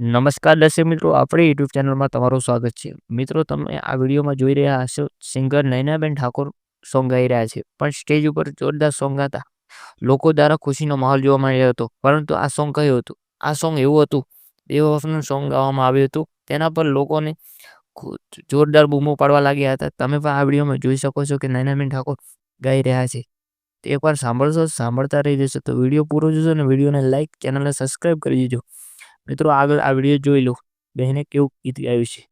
નમસ્કાર દર્શક મિત્રો, આપણી યુટ્યુબ ચેનલમાં તમારું સ્વાગત છે. મિત્રો, તમે આ વિડીયોમાં જોઈ રહ્યા હશો, સિંગર નૈનાબેન ઠાકોર સોંગ ગાઈ રહ્યા છે. પણ સ્ટેજ ઉપર જોરદાર સોંગ ગાતા લોકો દ્વારા ખુશીનો માહોલ જોવા મળ્યો હતો. પરંતુ આ સોંગ કયું હતું? આ સોંગ એવું હતું વર્ષનું સોંગ ગાવામાં આવ્યું હતું. તેના પર લોકોને જોરદાર બૂમો પાડવા લાગ્યા હતા. તમે પણ આ વિડીયોમાં જોઈ શકો છો કે નૈનાબેન ઠાકોર ગાઈ રહ્યા છે. તે એકવાર સાંભળશો, સાંભળતા રહી જશો તો વીડિયો પૂરો જોશો અને વિડીયોને લાઈક, ચેનલને સબસ્ક્રાઈબ કરી દેજો. મિત્રો આગળ આ વીડિયો જોઈ લો. બહેને કેવું ગીત ગાયું છે?